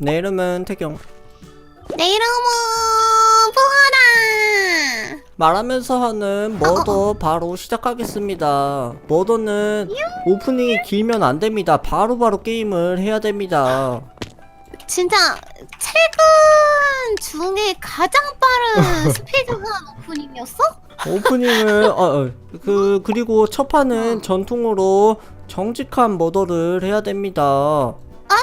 내 이름은 태경. 내 이름은 푸하다. 말하면서 하는 머더 바로 시작하겠습니다. 머더는 오프닝이 길면 안 됩니다. 바로바로 게임을 해야 됩니다. 진짜 최근 중에 가장 빠른 스피드한 오프닝이었어? 오프닝을 어, 어, 그 그리고 첫 판은 전통으로 정직한 머더를 해야 됩니다.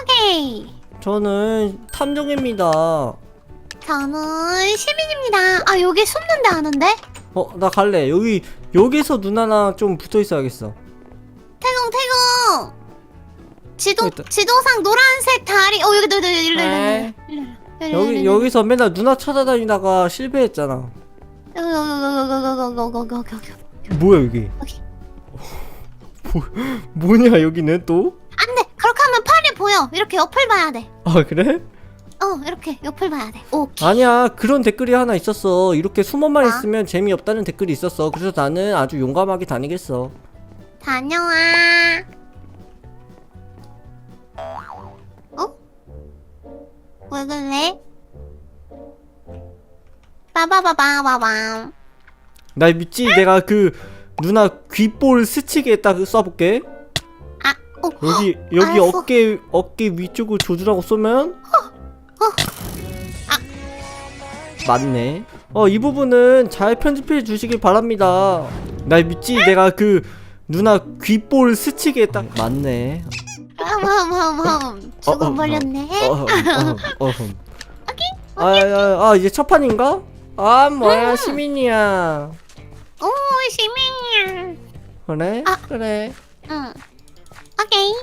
오케이. 저는 탐정입니다. 저는 시민입니다. 아 여기 숨는데 아는데? 어, 나 갈래. 여기 여기서 누나랑 좀 붙어 있어야겠어. 태공 태공. 지도 있다. 지도상 노란색 다리. 어 여기 여기 여기. 여기 일로, 여기서 맨날 누나 찾아다니다가 실패했잖아. 여기 여기 여기 여기 여기 여기 여기 여기. 뭐야 여기? 여기. 뭐, 뭐냐 여기는 또? 안돼 그렇게 하면 보여. 이렇게 옆을 봐야 돼. 아 그래? 어 이렇게 옆을 봐야 돼. 오케이. 아니야 그런 댓글이 하나 있었어. 이렇게 숨어만 아? 있으면 재미없다는 댓글이 있었어. 그래서 나는 아주 용감하게 다니겠어. 다녀와. 어? 왜 그래? 빠바바바바밤. 날 믿지? 내가 그 누나 귓볼 스치게 딱 쏴볼게. 아, 어, 여기 여기 알았어. 어깨 어깨 위쪽을 조준하고 쏘면 맞네. 어 이 부분은 잘 편집해 주시길 바랍니다. 날 믿지? 내가 그 누나 귓볼 스치게 딱 맞네. 죽어버렸네. 어, 어, 어, 어. 아, 아, 아, 이제 첫 판인가? 아, 뭐야, 시민이야. 오, 시민이야. 그래? 아. 그래. 응. 오케이.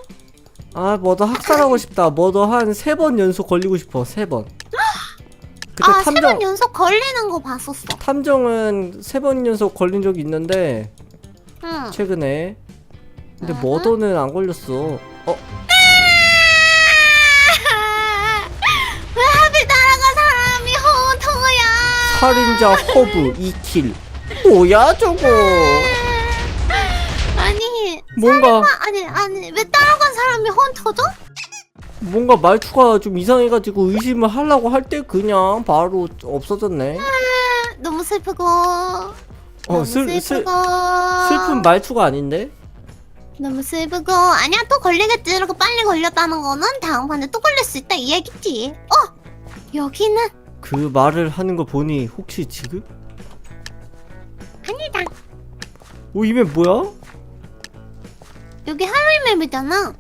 아, 뭐더 학살하고 싶다. 뭐더 한 세 번 연속 걸리고 싶어. 세 번. 그때 아, 세 탐정, 번 연속 걸리는 거 봤었어. 탐정은 세 번 연속 걸린 적이 있는데, 응. 최근에. 근데 아하. 머더는 안 걸렸어. 어, 왜 하필 따라간 사람이 호토야? 살인자 허브 2킬. 뭐야, 저거? 아니, 뭔가, 아, 아니, 아니, 왜 따라간 사람이 헌터죠? 뭔가 말투가 좀 이상해가지고 의심을 하려고 할 때 그냥 바로 없어졌네. 너무 슬프고. 어, 너무 슬, 슬, 슬프고. 슬픈 말투가 아닌데? 너무 슬프고. 아니야, 또 걸리겠지. 이렇게 빨리 걸렸다는 거는 다음 판에 또 걸릴 수 있다. 이 얘기지. 어! 여기는 그 말을 하는 거 보니 혹시 지금? 아니다. 오, 이게 뭐야? 여기 할로윈 맵이잖아.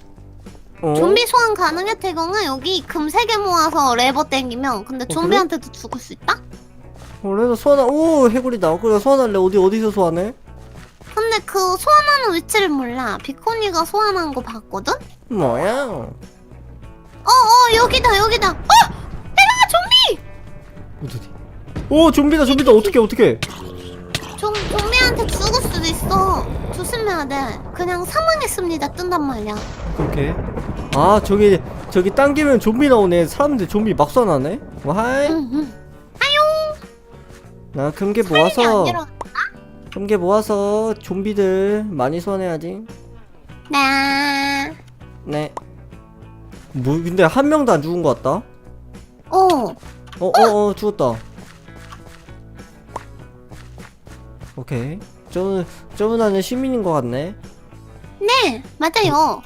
어? 좀비 소환 가능해 태경아 여기 금 세 개 모아서 레버 땡기면 근데 그래? 좀비한테도 죽을 수 있다? 어, 그래서 소환하, 오, 해골이다. 그래, 소환할래. 어디, 어디서 소환해? 근데 그 소환하는 위치를 몰라 비코니가 소환한 거 봤거든? 뭐야? 어어 여기다 여기다 어! 태경아 좀비! 어디? 오, 좀비다, 좀비다. 어떻게, 어떻게? 조심해야 돼 그냥 사망했습니다 뜬단 말이야 그렇게. 아, 저기, 저기 당기면 좀비 나오네. 사람들 좀비 막 소환하네? 와이. 응 응 나 금괴 모아서, 금괴 모아서 좀비들 많이 소환해야지. 네 네. 뭐, 근데 한 명도 안 죽은 것 같다? 어. 어, 어, 어, 죽었다. 오케이. 저, 저분은 시민인 것 같네. 네 맞아요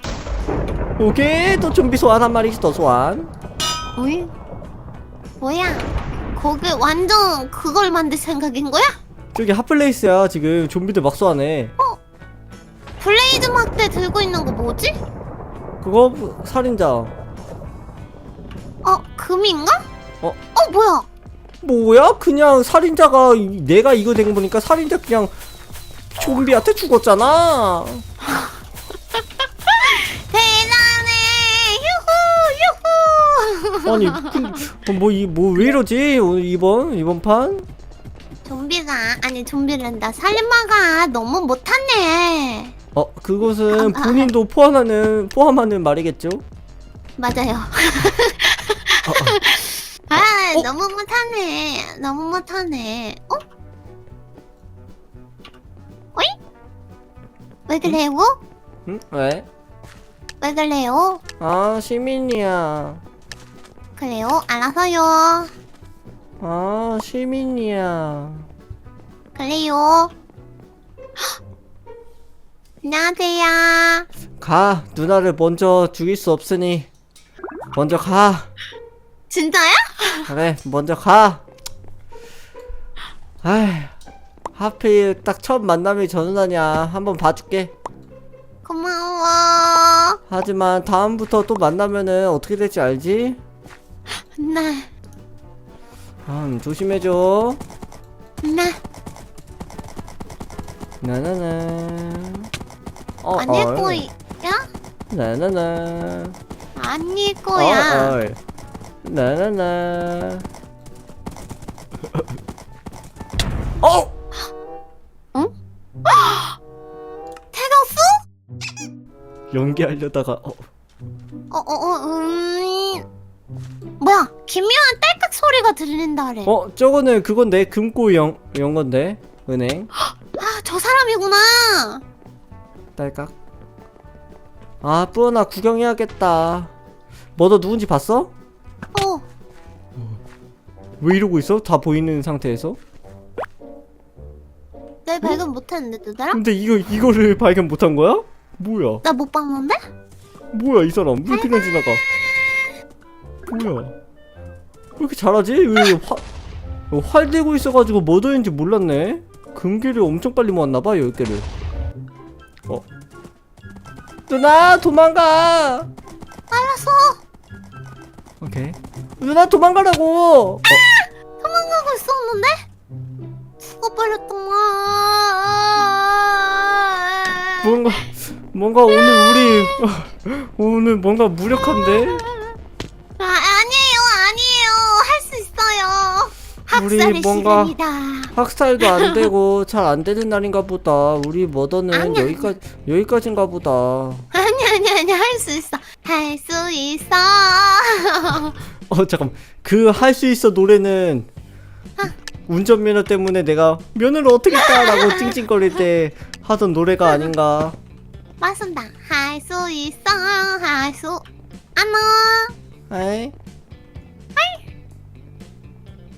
오케이. 또 좀비 소환 한 마리씩 더 소환. 어이? 뭐야 거기 완전 그걸 만들 생각인 거야? 저기 핫플레이스야. 지금 좀비들 막 소환해. 블레이드 막대 들고 있는 거 뭐지? 그거 살인자. 어 금인가? 어? 어 뭐야? 뭐야? 그냥 살인자가 이- 내가 이거 된거 보니까 살인자 그냥 좀비한테 죽었잖아. 대단해 유후 유후 아니, 그, 뭐, 이, 뭐, 왜 이러지? 오늘 이번, 이번 판? 좀비가 아니 좀비란다 살인마가 너무 못하네 어, 그것은 본인도 포함하는, 포함하는 말이겠죠? 맞아요 어, 아 어? 너무 못하네 너무 못하네 어? 왜 그래요? 어, 응? 왜? 왜 그래요? 아, 시민이야. 그래요? 알아서요. 아 시민이야 그래요. 헉! 안녕하세요. 가 누나를 먼저 죽일 수 없으니 먼저 가 진짜야? 그래 먼저 가 아이 하필 딱 처음 만남이 저 누나냐 한번 봐줄게 고마워. 하지만 다음부터 또 만나면은 어떻게 될지 알지? 네, 음 조심해줘 네. 나나나 어, 아닐. 거야? 나나나 아닐 거야. 어, 어이. 나나나 어! 태겼어? 연기하려다가 어. 어, 어, 어, 음. 뭐야? 기묘한 딸깍 소리가 들린다래. 어 저거는 그건데 금고 영, 연 건데 은행 아, 저 사람이구나. 딸깍 아 뿌어나 구경해야겠다 뭐 너 누군지 봤어? 어, 왜 이러고 있어? 다 보이는 상태에서? 내 발견 못했는데, 얘들아? 근데 이거 이거를 발견 못한 거야? 뭐야 나 못 봤는데? 뭐야 이 사람 왜 그냥 지나가 뭐야 왜 이렇게 잘하지? 왜 화, 어, 활 들고 있어가지고 뭐 더인지 몰랐네 금괴를 엄청 빨리 모았나봐 10개를 어 누나 도망가 알았어. 오케이 누나 도망가라고 어, 도망가고 있었는데? 죽어버렸구만. 뭔가 뭔가 오늘 우리 오늘 뭔가 무력한데 아, 아니에요, 아니에요. 할 수 있어요. 우리 학살의 뭔가- 시간이다. 학살도 안 되고 잘 안 되는 날인가 보다 우리 머더는 아니야. 여기까지 여기까지인가 보다 아니, 아니, 아니, 할 수 있어. 할 수 있어. 어 잠깐 그 할 수 있어 노래는 운전면허 때문에 내가 면허를 어떻게 따라고 찡찡거릴 때 하던 노래가 아닌가 맞습니다. 할 수 있어. 할 수. 아노. 에이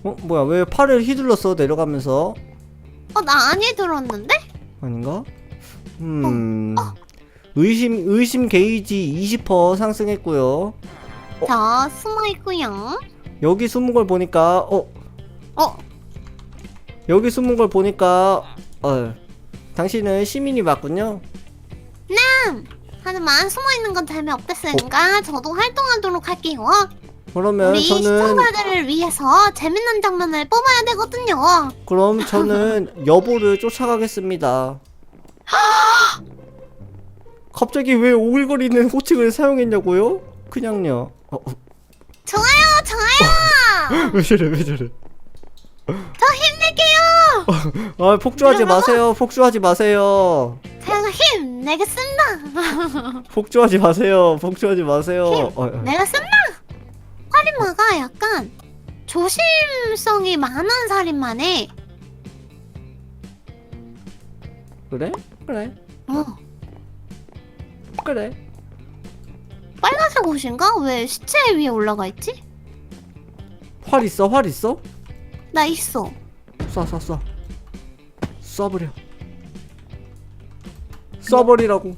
어 뭐야 왜 팔을 휘둘렀어 내려가면서 어, 나 아니 들었는데? 아닌가 음 의심 의심 게이지 20% 상승했고요 저 숨어 있고요. 여기 숨은 걸 보니까 어 어, 여기 숨은 걸 보니까 어 당신은 시민이 맞군요 하지만 숨어 있는 건 재미없겠으니까 저도 활동하도록 할게요. 그러면 우리 저는 시청자들을 위해서 재밌는 장면을 뽑아야 되거든요. 그럼 저는 여보를 쫓아가겠습니다. 갑자기 왜 오글거리는 호칭을 사용했냐고요? 그냥요. 어, 어, 좋아요, 좋아요. 왜 저래 왜 저래? 저 힘낼게요. 아 폭주하지 마세요. 폭주하지 마세요. 제가 힘내겠습니다. 폭주하지 마세요. 폭주하지 마세요. 어, 어. 내겠습니다. 살인마가 약간 조심성이 많은 살인마네. 그래? 그래. 어, 그래. 빨간색 옷인가? 왜 시체 위에 올라가 있지? 활 있어? 활 있어? 나 있어. 쏴, 쏴, 쏴. 쏴버려. 쏴버리라고.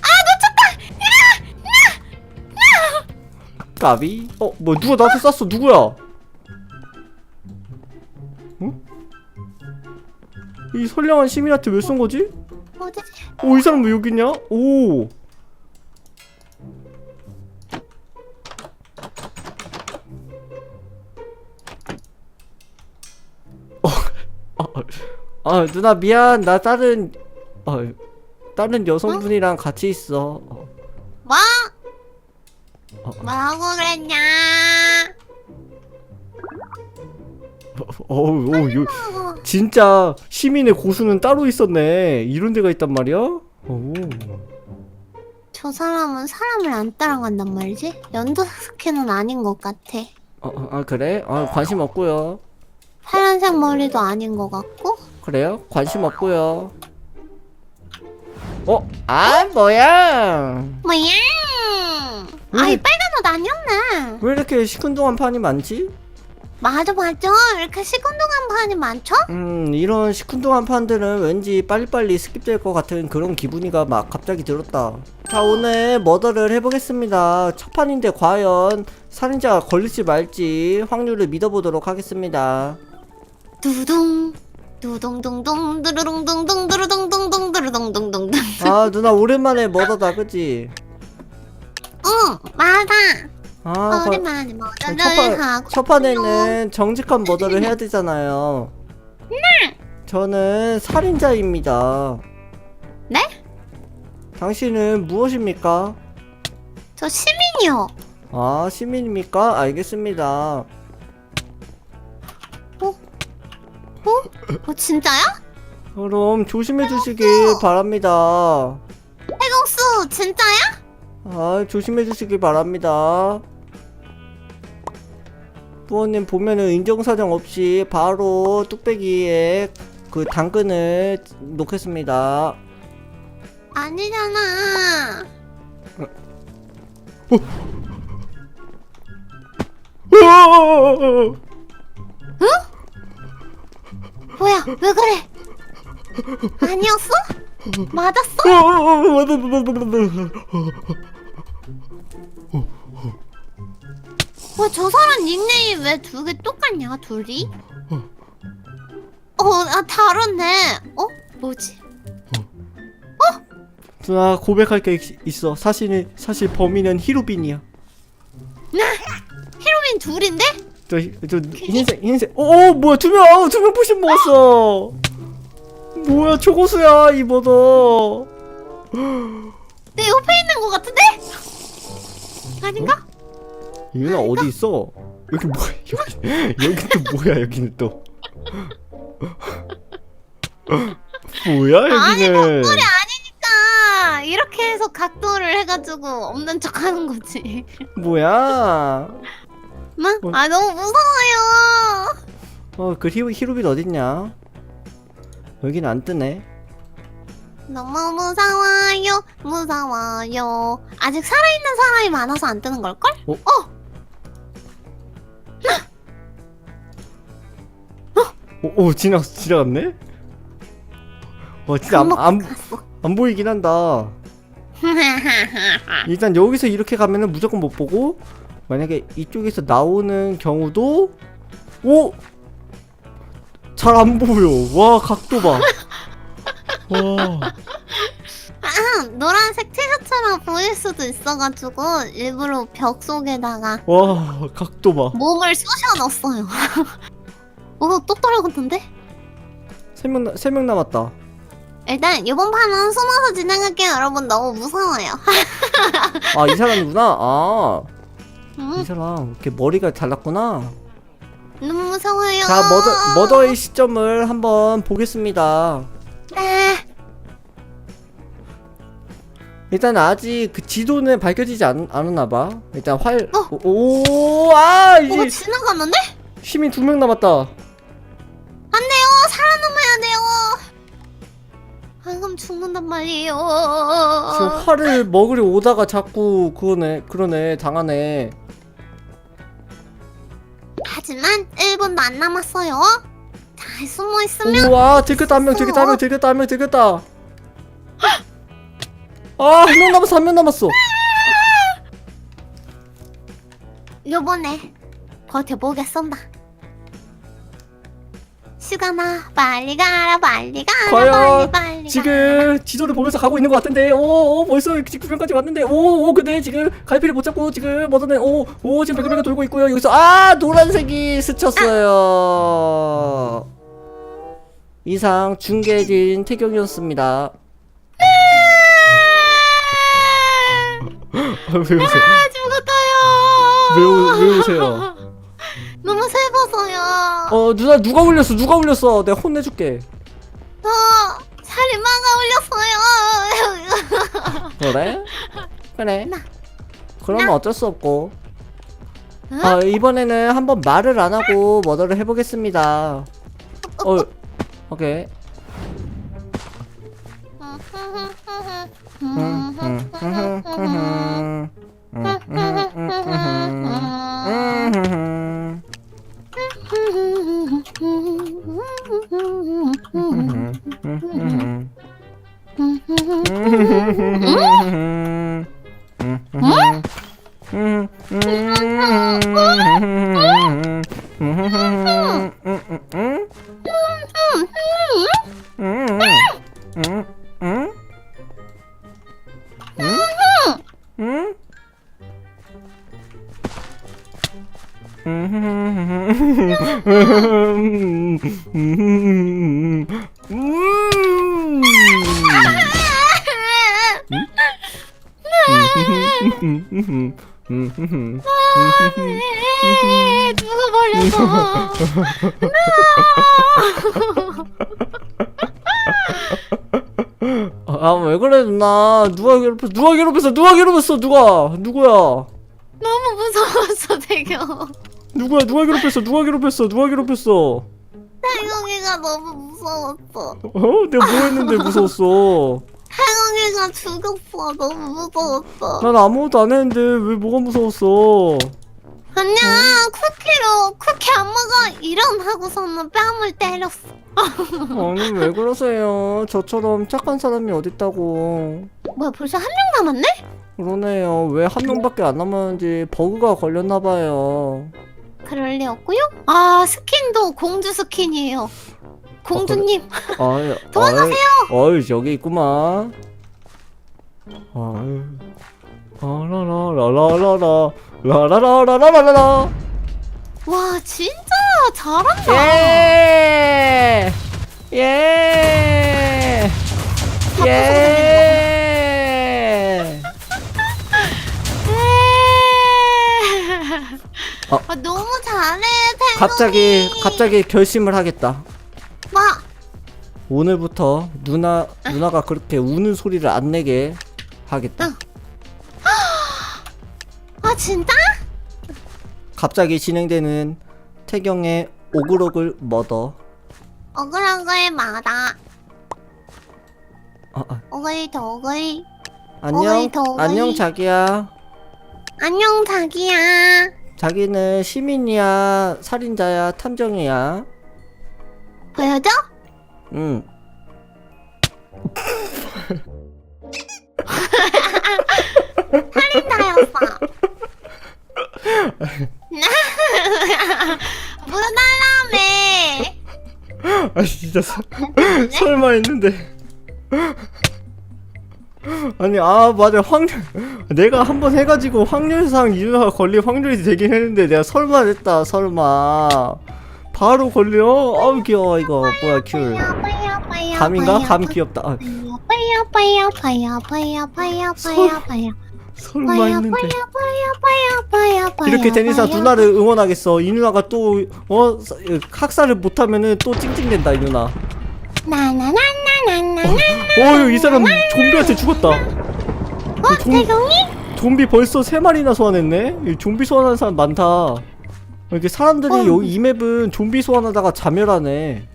아! 까비? 어, 뭐, 누가 나한테 쐈어? 누구야? 응? 이 선량한 시민한테 왜 쏜 거지? 어디지? 오, 이 사람 왜 여기 있냐? 오! 아, 아, 누나 미안. 나 다른 어, 다른 여성분이랑 같이 있어. 어, 뭐? 어, 뭐라고 그랬냐? 어, 어, 어, 요, 어, 진짜 시민의 고수는 따로 있었네. 이런 데가 있단 말이야? 오. 저 사람은 사람을 안 따라간단 말이지? 연두 스키는 아닌 것 같아. 어, 어, 아 그래? 아 관심 없고요. 파란색 머리도 아닌 것 같고. 그래요? 관심 없고요. 어? 아 뭐야? 뭐야? 왜, 아이 빨간 옷 아니었네. 왜 이렇게 시큰둥한 판이 많지? 맞아 맞아. 이렇게 시큰둥한 판이 많죠? 음 이런 시큰둥한 판들은 왠지 빨리빨리 스킵될 것 같은 그런 기분이가 막 갑자기 들었다 자 오늘 머더를 해보겠습니다 첫 판인데 과연 살인자가 걸릴지 말지 확률을 믿어보도록 하겠습니다 두둥 두둥둥둥 두루둥둥둥 두루둥둥둥 두루둥둥둥. 아 누나 오랜만에 머더다 그치? 응 맞아. 아 거- 오랜만에 판, 하고. 첫 판에는 정직한 머더를 해야 되잖아요 네 저는 살인자입니다 네? 당신은 무엇입니까? 저 시민이요. 아 시민입니까? 알겠습니다 어? 진짜야? 그럼 조심해 주시길 바랍니다. 해공수 진짜야? 아 조심해 주시길 바랍니다. 부모님 보면은 인정사정 없이 바로 뚝배기에 그 당근을 놓겠습니다. 아니잖아. 뭐야 왜 그래? 아니었어? 맞았어? 왜저 사람 닉네임 왜 두 개 똑같냐 둘이? 어, 아 다르네. 어? 뭐지? 누나 고백할 게 있- 있어 사실은 사실 범인은 히로빈이야 히로빈 둘인데? 저, 히- 저 흰색 흰색. 어, 어 뭐야 두명 두명 푸신 먹었어. 뭐야 초고수야 이 머더 내 옆에 있는 것 같은데? 아닌가? 유나 어디 있어? 여기 뭐야 여기 여기 또 뭐야 여기는 또. 뭐야 아니 여기는. 목소리 아니니까. 이렇게 해서 각도를 해가지고 없는 척하는 거지. 뭐야 뭐? 뭐? 아 너무 무서워요. 어 그 히로 히로빈 어딨냐 여기는 안 뜨네 너무 무서워요, 무서워요. 아직 살아있는 사람이 많아서 안 뜨는 걸걸? 어? 오, 오 지나 지나갔네 와 진짜 안, 안, 갔어. 안 보이긴 한다 일단 여기서 이렇게 가면은 무조건 못 보고 만약에 이쪽에서 나오는 경우도 오! 잘 안 보여 와 각도 봐 와, 아, 노란색 티셔츠라 보일 수도 있어가지고 일부러 벽 속에다가 와 각도 봐 몸을 쑤셔 넣었어요. 오, 또 떨어졌는데? 세 명 세 명 남았다 일단 이번 판은 숨어서 진행할게요, 여러분. 너무 무서워요. 아 이 사람이구나 아 이 음, 사람 이렇게 머리가 잘났구나 너무 무서워요. 자 머더 머더의 시점을 한번 보겠습니다 네. 일단 아직 그 지도는 밝혀지지 않, 않았나 봐 일단 활 어. 오아 뭐가 이제 지나갔는데? 시민 두 명 남았다 안 돼요. 살아남아야 돼요. 방금 죽는단 말이에요. 지금 활을 먹으려 오다가 자꾸 그거네 그러네 당하네 하지만 1분도 안 남았어요. 잘 숨어 있으면 우와 들켰다 한 명 들켰다 한 명 들켰다 한 명 들켰다 아한 명 남았어 한 명 남았어 요번에 버텨보겠습니다. 시간아 빨리 가라 빨리 가라 과연 빨리 빨리. 지금 지도를 보면서 가고 있는 것 같은데 오, 오 벌써 9명까지 왔는데 오, 오 근데 지금 갈피를 못 잡고 지금 뭐더네 오, 오 지금 백그백그 돌고 있고요 여기서 아 노란색이 스쳤어요 이상 중계진 태경이었습니다 왜 웃어요? 아 죽었어요. 왜, 우- 왜 우세요? 어 누나 누가 울렸어 누가 울렸어 내가 혼내줄게 저 살인마가 올렸어요. 그래? 그래 나. 그러면 나. 어쩔 수 없고 응? 아 이번에는 한번 말을 안 하고 머더를 해보겠습니다 어 오케이 음, 음, 음, 음, 음. 버렸어? 아 왜 그래 누나? 누가 괴롭혔어 누가 괴롭혔어? 누가 괴롭혔어? 누가? 누구야? 너무 무서웠어 대경. 누구야? 누가 괴롭혔어? 누가 괴롭혔어? 누가 괴롭혔어? 태경이가 너무 무서웠어. 어? 내가 뭐 했는데 무서웠어? 태경이가 죽였어. 너무 무서웠어. 난 아무것도 안 했는데 왜 뭐가 무서웠어 아니야 쿠키로 쿠키 안 먹어 일어나고서는 뺨을 때렸어. 아니 왜 그러세요 저처럼 착한 사람이 어딨다고 뭐야 벌써 한 명 남았네? 그러네요 왜 한 명밖에 안 남았는지 버그가 걸렸나 봐요 그럴 리 없고요. 아 스킨도 공주 스킨이에요. 공주님 아이, 도망가세요. 어이 여기 있구만 아유 라라라라라라라 라라라라라라라 와 진짜 잘한다. 예! 예! 예! 어. 아, 너무 잘해 태경이. 갑자기 갑자기 결심을 하겠다. 와 오늘부터 누나 누나가 그렇게 우는 소리를 안 내게 하겠다. 응. 아 진짜? 갑자기 진행되는 태경의 오그로글 머더. 억울한 거에 마다 아, 아, 억울 도글 안녕 더. 안녕 자기야. 안녕 자기야 자기는 시민이야 살인자야 탐정이야. 보여줘? 응. 살인자였어 무달라매 아 진짜 서, 설마 했는데. 아니 아 맞아. 확률 내가 한 번 해가지고 확률상 이누나가 걸릴 확률이 되긴 했는데 내가 설마 했다 설마. 바로 걸려? 아우 귀여워 이거. 뭐야 귤. 감인가? 감 귀엽다. 아, 설마 했는데 이렇게 된 이상. 누나를 응원하겠어 이 누나가 또 어 학살을 못하면은 또 찡찡댄다 이 누나 나나나나나나나 어이 사람 좀비한테 죽었다 어? 좀- 태경이? 좀비 벌써 세 마리나 소환했네? 이 좀비 소환하는 사람 많다. 이렇게 사람들이 어. 여기 이 맵은 좀비 소환하다가 자멸하네.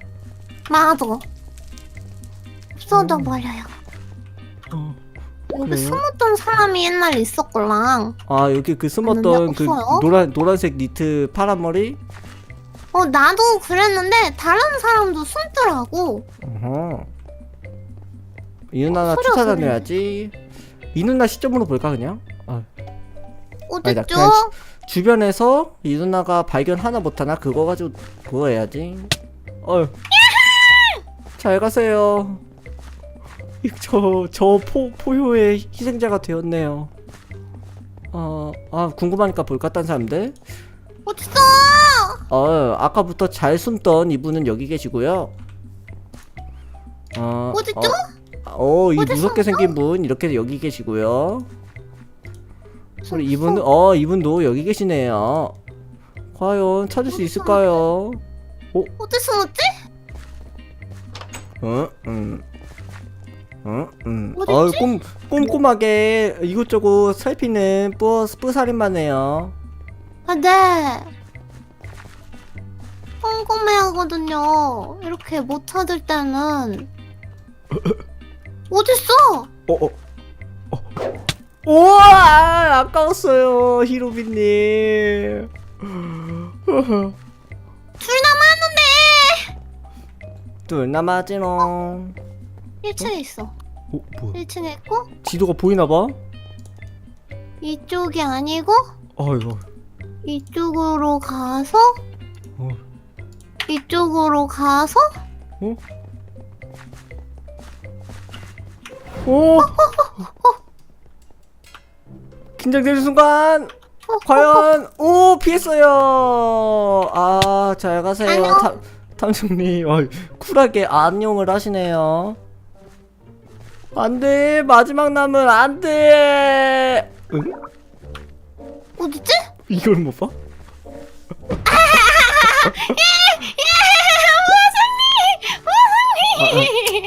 맞아 없어져 버려요 어. 여기 그래요? 숨었던 사람이 옛날에 있었걸랑 아 여기 그 숨었던? 그 없어요? 노란 노란색 니트 파란 머리? 어 나도 그랬는데 다른 사람도 숨더라고 어허. 이 누나 소리가 쫓아다녀야지. 이 누나 시점으로 볼까 그냥? 아, 어딨죠? 그냥 주변에서 이 누나가 발견 하나 못하나 그거 가지고 그거 해야지. 어휴. 잘 가세요. 저 저 포 포효의 희생자가 되었네요. 어, 아 궁금하니까 볼까 딴 사람들? 어딨어? 어, 아까부터 잘 숨던 이분은 여기 계시고요. 어, 어딨죠? 어, 어, 이 어디 무섭게? 생긴 분 이렇게 여기 계시고요. 우리 이분 어 이분도 여기 계시네요. 과연 찾을 수 있을까요? 어디 숨었지? 어, 음, 어, 음. 어딨지? 어, 꼼 꼼꼼하게 이곳저곳 살피는 뿌 뿌살인마네요. 아, 네. 꼼꼼해 하거든요. 이렇게 못 찾을 때는. 어딨어? 어, 어, 우와 아까웠어요 히로비님 둘 남았는데 둘 남았지롱 1층에 있어. 어 뭐야? 1층에 있고 지도가 보이나 봐? 이쪽이 아니고 아이고. 이쪽으로 가서 어. 이쪽으로 가서 오 긴장되는 순간 과연 오 피했어요. 아 잘 가세요. 안녕. 탐 탐정님 어, 쿨하게 안녕을 하시네요 안돼 마지막 남은 안돼 응 어딨지? 이걸 못 봐?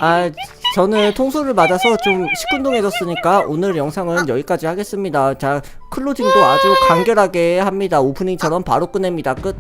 아, 아, 저는 통수를 맞아서 좀 시큰둥해졌으니까 오늘 영상은 여기까지 하겠습니다. 자, 클로징도 아주 간결하게 합니다. 오프닝처럼 바로 끝냅니다. 끝.